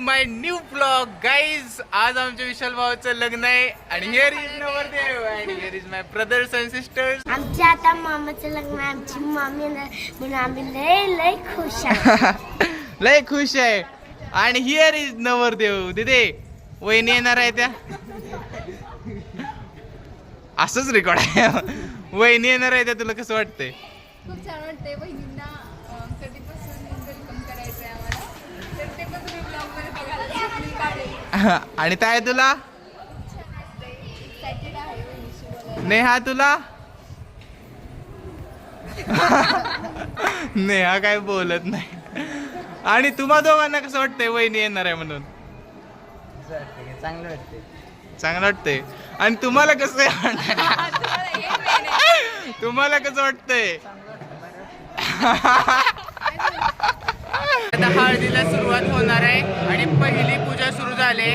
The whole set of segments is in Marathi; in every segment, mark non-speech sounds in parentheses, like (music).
To my new blog. Guys आज आमच्या विशाल भाऊचं लग्न आहे आणि हिअर इज नवरदेव आणि here is my brothers and sisters आमच्या आता मामाचं लग्न आहे. आमची मामी ना म्हणून आम्ही लय लय खुश आहे. (laughs) लय खुश आहे. आणि हिअर इज नवरदेव. दिदे वहिनी येणार आहे त्या. असंच रेकॉर्ड आहे. वहिनी येणार आहे त्या तुला कसं वाटतंय? खूप छान वाटते बहिणींना अं, कधीपासून वेलकम करायचं आहे आम्हाला. (laughs) आणि काय तुला? नेहा तुला? (laughs) नेहा काय बोलत नाही. आणि तुम्हा दोघांना कसं वाटतंय? वहिनी येणार आहे म्हणून. चांगलं वाटते चांगलं वाटतंय. आणि तुम्हाला कसं (laughs) तुम्हाला कसं वाटतंय. आता हळदीला सुरुवात होणार आहे आणि पहिली पूजा सुरू झाली.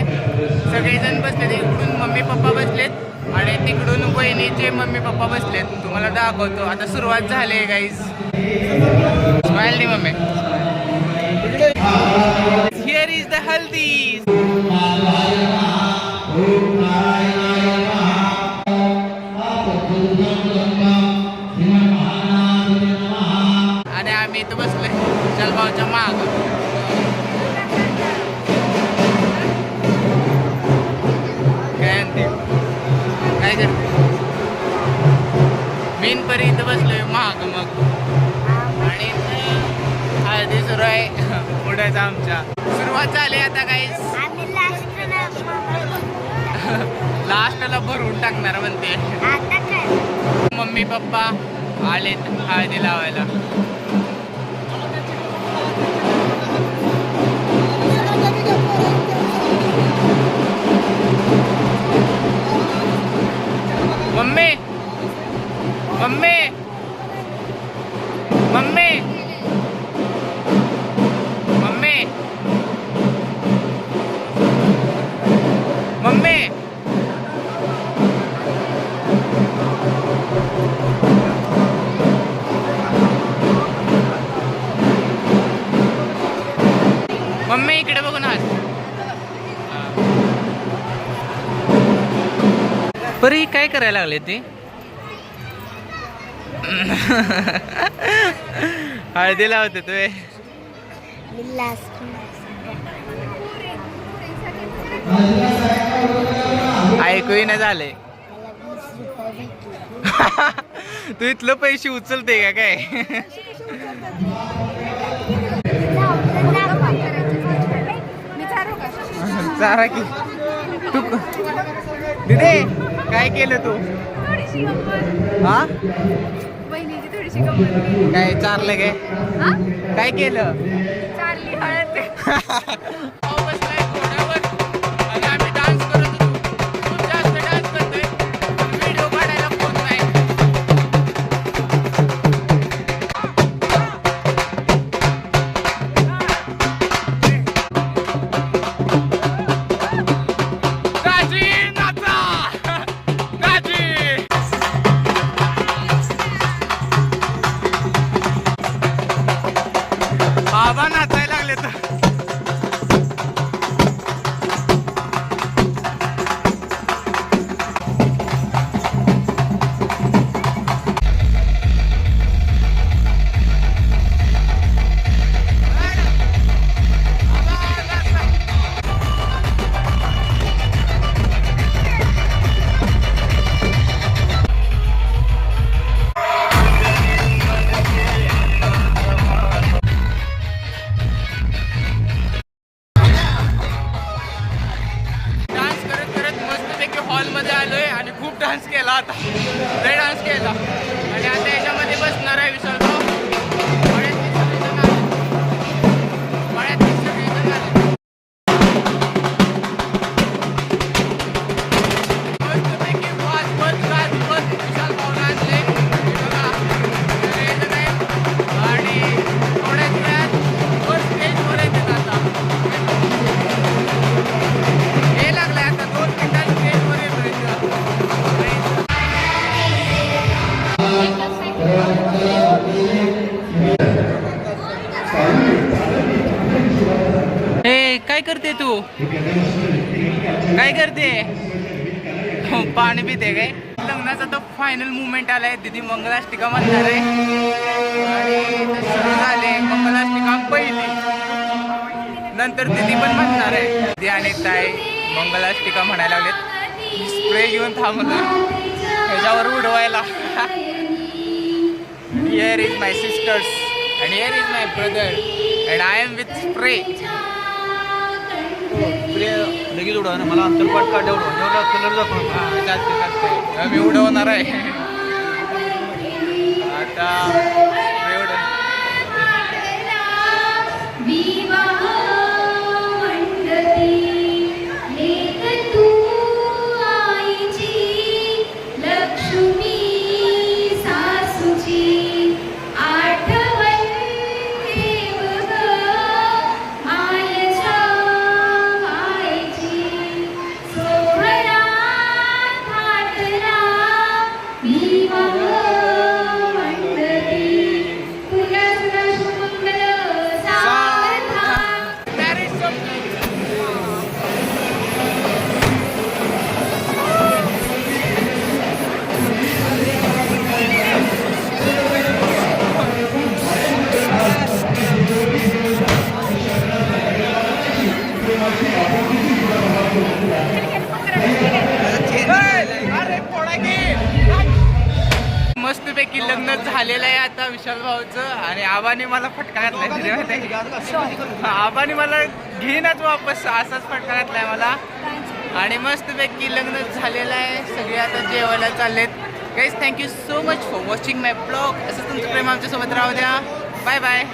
सगळेजण बसलेत इकडून मम्मी पप्पा बसलेत आणि तिकडून बहिणीचे मम्मी पप्पा बसलेत. तुम्हाला दाखवतो. आता सुरुवात झाली आहे guys smile mummy. Here is the hall पुढेच आमच्या. सुरुवात झाली आता काही लास्टला (laughs) भरून टाकणार म्हणते. मम्मी पप्पा आलेत हळदी लावायला. मम्मी इकडे बघून आज परी काय करायला लागले ते? हळदी लावते तुम्ही ऐकू लास्ट ऐकूही नाही झाले तू इथलं पैसे उचलते का काय? चारा की. तू दिदे काय केलं तू? हा? काय चारलं काय? हा? काय केलं? (laughs) बाबा नाचायला लागले तर. डान्स केला आता. लय डान्स केला. आणि आता याच्यामध्ये बसणार आहे विशाल. काय करते तू? काय करते? हो, पाणी पिते काय? लग्नाचा तो फायनल मुवमेंट आलाय. दिदी मंगलाष्टिका म्हणणार आहे. आणि सुरू झाले. मंगलाष्टिका पहिली. नंतर दिदी पण म्हणणार आहे. दिदी आणि ताई मंगलाष्टिका म्हणायला लागलेत. स्प्रे घेऊन थांबलो त्याच्यावर उडवायला. Here is my sisters and here is my brother and I am with spray लगेच उडवा ना मला अंतरपाठ काढ एवढं एवढा कलर जातो चालते चालते मी उडवणार आहे. (laughs) आता मस्तपैकी लग्न झालेलं आहे आता विशाल भाऊचं. आणि आबाने मला फटका घातलाय? आबाने मला घेईनच वापस. असाच फटका घातलाय मला. आणि मस्तपैकी लग्न झालेलं आहे. सगळे आता जेवायला चाललेत. Guys thank you so much for watching my blog असं तुमचं प्रेम आमच्यासोबत राहू द्या. Bye bye